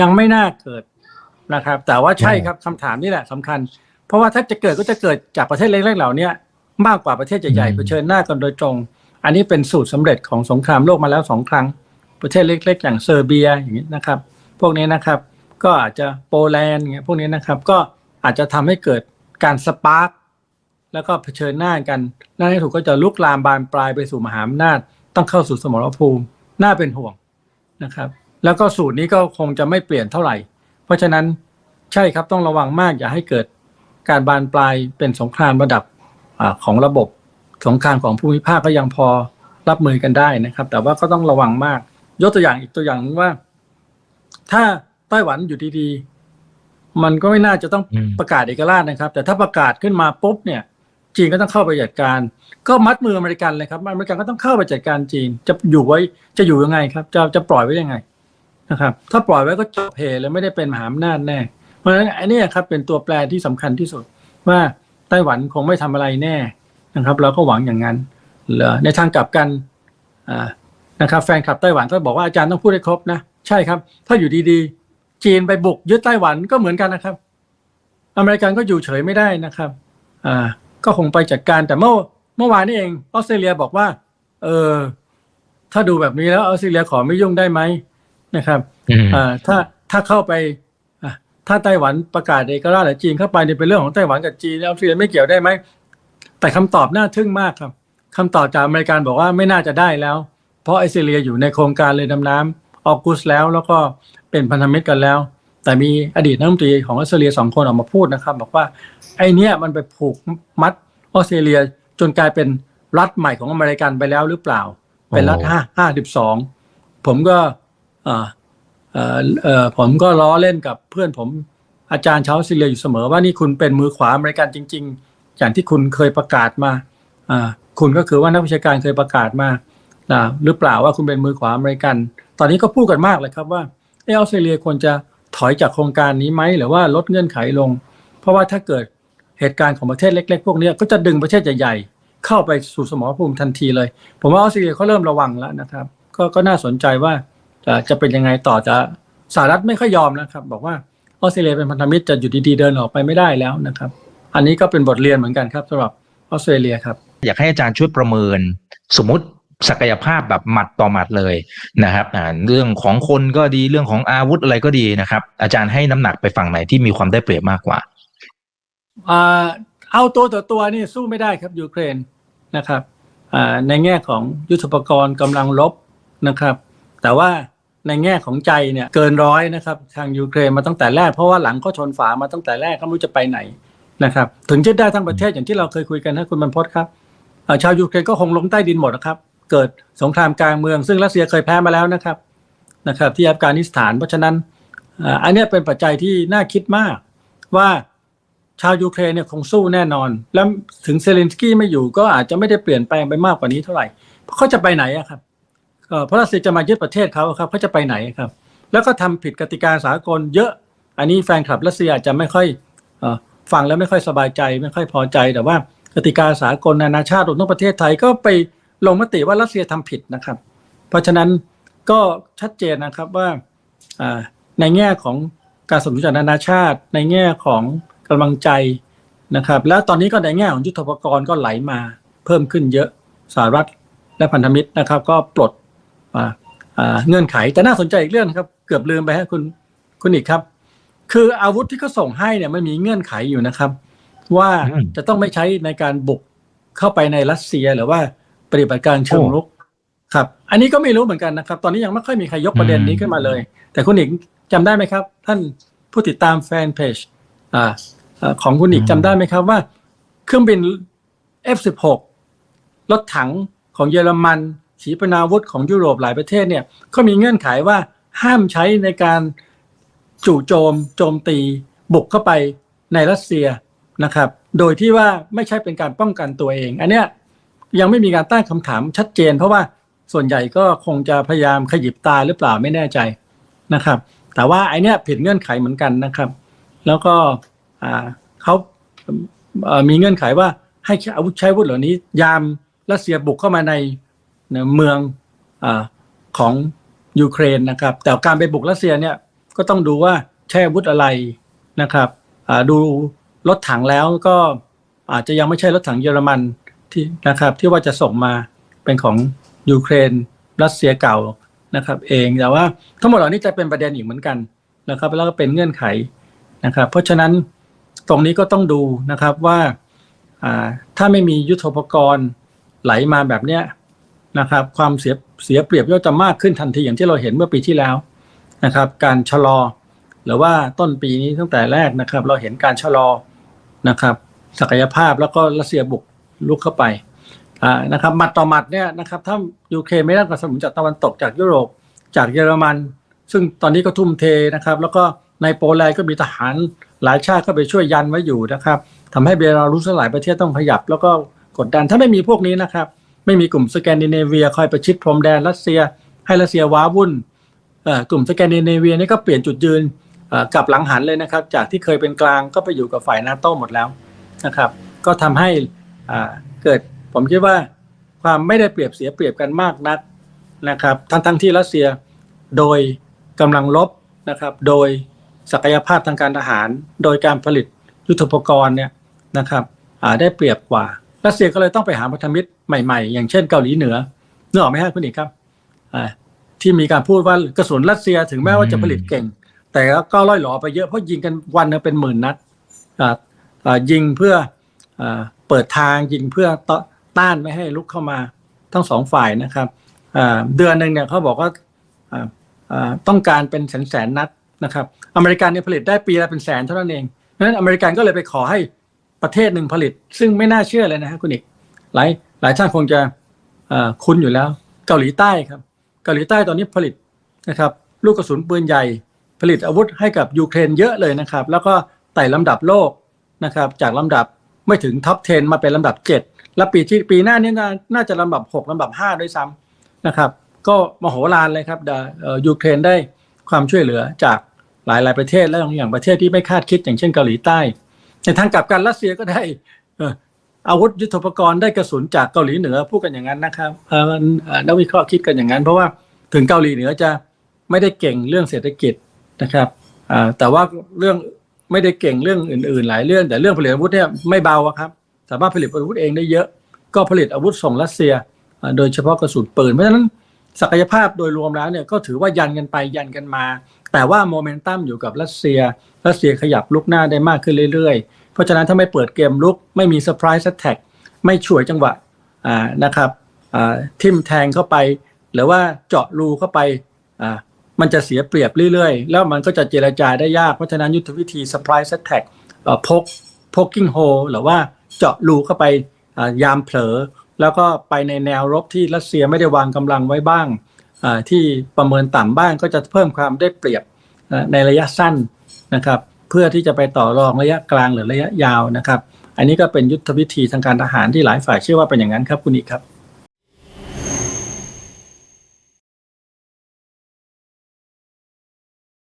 ยังไม่น่าเกิดนะครับ แต่ว่าใช่อืมครับคำถามนี่แหละสำคัญ เพราะว่าถ้าจะเกิดก็จะเกิดจากประเทศเล็กๆเหล่าเนี้ยมากกว่าประเทศใหญ่ๆเผชิญหน้ากันโดยตรง อันนี้เป็นสูตรสำเร็จของสงครามโลกมาแล้วสองครั้ง ประเทศเล็ก ๆ อย่างเซอร์เบียอย่างนี้นะครับ พวกนี้นะครับ ก็อาจจะโปแลนด์อย่างเงี้ยพวกนี้นะครับ ก็อาจจะทำให้เกิดการสปาร์กแล้วก็เผชิญหน้ากันนั่นให้ถูกก็จะลุกลามบานปลายไปสู่มหาอำนาจ ต้องเข้าสู่สมรภูมิ น่าเป็นห่วงนะครับ แล้วก็สูตรนี้ก็คงจะไม่เปลี่ยนเท่าไหร่ เพราะฉะนั้นใช่ครับต้องระวังมากอย่าให้เกิดการบานปลายเป็นสงครามระดับอาของระบบสงครามของภูมิภาคก็ยังพอรับมือกันได้นะครับ แต่ว่าก็ต้องระวังมาก ยกตัวอย่างอีกตัวอย่างหนึ่งว่า ถ้าไต้หวันอยู่ดีๆ มันก็ไม่น่าจะต้องอืมประกาศเอกราชนะครับ แต่ถ้าประกาศขึ้นมาปุ๊บเนี่ย จีนก็ต้องเข้าไปจัดการ ก็มัดมืออเมริกันเลยครับอเมริกันก็ต้องเข้าไปจัดการจีนจะอยู่ไว้จะอยู่ยังไงครับ จะจะปล่อยไว้ยังไง นะครับ ถ้าปล่อยไว้ก็จบเพเลยไม่ได้เป็นมหาอำนาจแน่ เพราะฉะนั้นอันนี้ครับเป็นตัวแปรที่สำคัญที่สุดว่าไต้หวันคงไม่ทำอะไรแน่นะครับ เราก็หวังอย่างนั้นเหรอในทางกลับกันนะครับแฟนคลับไต้หวันก็บอกว่าอาจารย์ต้องพูดให้ครบนะ ใช่ครับ ถ้าอยู่ดีๆ จีนไปบุกยึดไต้หวันก็เหมือนกันนะครับ อเมริกันก็อยู่เฉยไม่ได้นะครับอ่าก็คงไปจัดการแต่เมื่อเมื่อวานนี้เองออสเตรเลียบอกว่า เออถ้าดูแบบนี้แล้วออสเตรเลียขอไม่ยุ่งได้ไหม นะครับอืมอ่าถ้าถ้าเข้าไปอะถ้าไต้หวันประกาศเอกราชหรือจีนเข้าไปเนี่ยเป็นเรื่องของไต้หวันกับจีนแล้วออสเตรเลียไม่เกี่ยวได้ไหมแต่คำตอบน่าทึ่งมากครับคำตอบจากอเมริกันบอกว่าไม่น่าจะได้แล้ว เพราะออสเตรเลียอยู่ในโครงการเรือดำน้ำออกุสแล้วแล้วก็เป็นพันธมิตรกันแล้ว แต่มีอดีตนักดนตรีของออสเตรเลียสองคนออกมาพูดนะครับ บอกว่าไอเนี้ยมันไปผูกมัดออสเตรเลียจนกลายเป็นรัฐใหม่ของอเมริกันไปแล้วหรือเปล่า เป็นรัฐโอ้ห้าห้าสิบสองผมก็ ผมก็ล้อเล่นกับเพื่อนผมอาจารย์ชาวออสเตรเลียอยู่เสมอว่านี่คุณเป็นมือขวาอเมริกันจริง ๆ อย่างที่คุณเคยประกาศมาคุณก็คือว่านักวิชาการเคยประกาศมาหรือเปล่าว่าคุณเป็นมือขวาอเมริกัน ตอนนี้ก็พูดกันมากเลยครับว่าเออออสเตรเลียควรจะถอยจากโครงการนี้ไหมหรือว่าลดเงื่อนไขลง เพราะว่าถ้าเกิดเหตุการณ์ของประเทศเล็ก ๆ พวกนี้ก็จะดึงประเทศใหญ่ๆเข้าไปสู่สมรภูมิทันทีเลย ผมว่าออสเตรเลียเขาเริ่มระวังแล้วนะครับ ก็ก็น่าสนใจว่า จะจะเป็นยังไงต่อจะสหรัฐไม่ค่อยยอมนะครับ บอกว่าออสเตรเลียเป็นพันธมิตรจะอยู่ดีๆเดินออกไปไม่ได้แล้วนะครับ อันนี้ก็เป็นบทเรียนเหมือนกันครับสำหรับออสเตรเลียครับ อยากให้อาจารย์ช่วยประเมิน สมมติศักยภาพแบบหมัดต่อหมัดเลยนะครับอ่าเรื่องของคนก็ดีเรื่องของอาวุธอะไรก็ดีนะครับ อาจารย์ให้น้ำหนักไปฝั่งไหนที่มีความได้เปรียบมากกว่าอ่าเอาตัวต่อตัวนี่สู้ไม่ได้ครับยูเครนนะครับอ่าในแง่ของยุทโธปกรณ์กำลังลบนะครับ แต่ว่าในแง่ของใจเนี่ยเกินร้อยนะครับ ทางยูเครนมาตั้งแต่แรกเพราะว่าหลังก็ชนฝามาตั้งแต่แรกเขาไม่รู้จะไปไหนนะครับ ถึงจะได้ทั้งประเทศอย่างที่เราเคยคุยกันนะคุณบรรพตครับชาวยูเครนก็คงลงใต้ดินหมดนะครับ เกิดสงครามกลางเมือง ซึ่งรัสเซียเคยแพ้มาแล้วนะครับนะครับ ที่อัฟกานิสถานเพราะฉะนั้นอันนี้เป็นปัจจัยที่น่าคิดมากว่าชาวยูเครนเนี่ยคงสู้แน่นอน แล้วถึงเซเลนสกี้ไม่อยู่ก็อาจจะไม่ได้เปลี่ยนแปลงไปมากกว่านี้เท่าไหร่เขาจะไปไหนอะครับ เอ่อเพราะรัสเซียจะมายึดประเทศเขาครับเขาจะไปไหนครับ แล้วก็ทำผิดกติกาสากลเยอะ อันนี้แฟนคลับรัสเซียอาจจะไม่ค่อยฟังแล้วไม่ค่อยสบายใจไม่ค่อยพอใจแต่ว่ากติกาสากลนานาชาติรวมทั้งประเทศไทยก็ไปลงมติว่ารัสเซียทำผิดนะครับ เพราะฉะนั้นก็ชัดเจนนะครับว่าอ่าในแง่ของการสนับสนุนจากนานาชาติ ในแง่ของกำลังใจนะครับ แล้วตอนนี้ก็ในแง่ของยุทธปกรณ์ก็ไหลมาเพิ่มขึ้นเยอะสหรัฐและพันธมิตรนะครับ ก็ปลด เงื่อนไข แต่น่าสนใจอีกเรื่องนะครับ เกือบลืมไปฮะคุณคุณอีกครับ คืออาวุธที่เขาส่งให้เนี่ยมันมีเงื่อนไขอยู่นะครับ ว่าอืมจะต้องไม่ใช้ในการบุกเข้าไปในรัสเซียหรือว่าปฏิบัติการเชิงรุกครับ อันนี้ก็ไม่รู้เหมือนกันนะครับ ตอนนี้ยังไม่ค่อยมีใครยกประเด็นนี้ขึ้นมาเลย แต่คุณหนิงจำได้ไหมครับ ท่านผู้ติดตามแฟนเพจอ่าอ่าของคุณหนิงอืมจำได้ไหมครับว่า เครื่องบิน F16 รถถังของเยอรมัน ขีปนาวุธของยุโรปหลายประเทศเนี่ยเขามีเงื่อนไขว่าห้ามใช้ในการจู่โจมโจมตีบุกเข้าไปในรัสเซียนะครับ โดยที่ว่าไม่ใช่เป็นการป้องกันตัวเอง อันเนี้ยยังไม่มีการตั้งคำถามชัดเจน เพราะว่าส่วนใหญ่ก็คงจะพยายามขยิบตาหรือเปล่าไม่แน่ใจนะครับ แต่ว่าไอเนี้ยผิดเงื่อนไขเหมือนกันนะครับ แล้วก็อ่าเขามีเงื่อนไขว่าให้อาวุธใช้อาวุธเหล่านี้ ยามรัสเซียบุกเข้ามาใน เมืองอของยูเครนนะครับ แต่การไปบุกรัสเซียเนี่ยก็ต้องดูว่าใช้อาวุธอะไรนะครับดูรถถังแล้วก็อาจจะยังไม่ใช่รถถังเยอรมันที่นะครับที่ว่าจะส่งมาเป็นของยูเครน รัสเซียเก่านะครับ เองแต่ว่าทั้งหมดเหล่านี้จะเป็นประเด็นอีกเหมือนกันนะครับ แล้วก็เป็นเงื่อนไขนะครับ เพราะฉะนั้นตรงนี้ก็ต้องดูนะครับว่าอ่าถ้าไม่มียุทโธปกรณ์ไหลมาแบบเนี้ย นะครับ ความเสียเสียเปรียบย่อจะมากขึ้นทันทีอย่างที่เราเห็นเมื่อปีที่แล้วนะครับ การชะลอ หรือว่าต้นปีนี้ตั้งแต่แรกนะครับ เราเห็นการชะลอนะครับ ศักยภาพแล้วก็รัสเซียบุกลุกเข้าไปอ่านะครับหมัดต่อหมัดเนี่ยนะครับถ้ายูเครนไม่ได้กระสนุนจากตะวันตกจากยุโรปจากเยอรมัน ซึ่งตอนนี้ก็ทุ่มเทนะครับ แล้วก็ในโปแลนด์ก็มีทหารหลายชาติก็ไปช่วยยันไว้อยู่นะครับทำให้เบลารุสหลายประเทศต้องขยับ แล้วก็กดดันถ้าไม่มีพวกนี้นะครับ ไม่มีกลุ่มสแกนดิเนเวียคอยประชิดพรมแดนรัสเซีย ให้รัสเซียว้าวุ่นกลุ่มสแกนดิเนเวียนี่ก็เปลี่ยนจุดยืนกลับหลังหันเลยนะครับ จากที่เคยเป็นกลางก็ไปอยู่กับฝ่ายนาโต้หมดแล้วนะครับ ก็ทำให้เกิดผมคิดว่าความไม่ได้เปรียบเสียเปรียบกันมากนักนะครับ ทั้งทั้งที่รัสเซียโดยกำลังลบนะครับ โดยศักยภาพทางการทหาร โดยการผลิตยุทโธปกรณ์เนี่ยนะครับได้เปรียบกว่า รัสเซียก็เลยต้องไปหาพันธมิตรใหม่ๆ อย่างเช่นเกาหลีเหนือนึกออกไหมครับคุณอีกครับที่มีการพูดว่ากระสุนรัสเซียถึงแม้ว่าจะผลิตเก่ง แต่ก็ล่อยหลอไปเยอะเพราะยิงกันวันนึงเป็นหมื่นนัดยิงเพื่ออเปิดทางยิงเพื่อตต้านไม่ให้ลุกเข้ามาทั้งสองฝ่ายนะครับเดือนหนึ่งเนี่ยเขาบอกว่าต้องการเป็นแสนแสนนัดนะครับ อเมริกันเนี่ยผลิตได้ปีละเป็นแสนเท่านั้นเองนั้นอเมริกันก็เลยไปขอให้ ประเทศหนึ่งผลิต ซึ่งไม่น่าเชื่อเลยนะฮะคุณอีกหลายหลายท่านคงจะคุ้นอยู่แล้ว เกาหลีใต้ครับ เกาหลีใต้ตอนนี้ผลิตนะครับลูกกระสุนปืนใหญ่ ผลิตอาวุธให้กับยูเครนเยอะเลยนะครับ แล้วก็ไต่ลำดับโลกนะครับ จากลำดับไม่ถึงท็อป 10 มาเป็นลำดับ 7 และปีที่ปีหน้านี้น่าจะลำดับ 6ลำดับ 5 ด้วยซ้ำนะครับ ก็มโหฬารเลยครับยูเครนได้ความช่วยเหลือจากหลาย ๆ ประเทศและอย่างประเทศที่ไม่คาดคิดอย่างเช่นเกาหลีใต้ ในทางกลับกันรัสเซียก็ได้อาวุธยุทโธปกรณ์ได้กระสุนจากเกาหลีเหนือพูดกันอย่างนั้นนะครับนักวิเคราะห์คิดกันอย่างนั้น เพราะว่าถึงเกาหลีเหนือจะไม่ได้เก่งเรื่องเศรษฐกิจนะครับแต่ว่าเรื่องไม่ได้เก่งเรื่องอื่น ๆ หลายเรื่อง แต่เรื่องผลิตอาวุธเนี่ยไม่เบาครับ สามารถผลิตอาวุธเองได้เยอะ ก็ผลิตอาวุธส่งรัสเซีย โดยเฉพาะกระสุนปืนเพราะฉะนั้น ศักยภาพโดยรวมแล้วเนี่ยก็ถือว่ายันกันไปยันกันมา แต่ว่าโมเมนตัมอยู่กับรัสเซีย รัสเซียขยับลุกหน้าได้มากขึ้นเรื่อยๆ เพราะฉะนั้นถ้าไม่เปิดเกมลุกไม่มีเซอร์ไพรส์แท็กไม่ฉวยจังหวะนะครับทิมแทงเข้าไป หรือว่าเจาะรูเข้าไปมันจะเสียเปรียบเรื่อยๆ แล้วมันก็จะเจรจาได้ยากเพราะฉะนั้นยุทธวิธี surprise attack พก poking hole หรือว่าเจาะรูเข้าไปยามเผลอ แล้วก็ไปในแนวรบที่รัสเซียไม่ได้วางกำลังไว้บ้าง ที่ประเมินต่ำบ้างก็จะเพิ่มความได้เปรียบในระยะสั้นนะครับ เพื่อที่จะไปต่อรองระยะกลางหรือระยะยาวนะครับ อันนี้ก็เป็นยุทธวิธีทางการทหารที่หลายฝ่ายเชื่อว่าเป็นอย่างนั้นครับคุณอีกครับ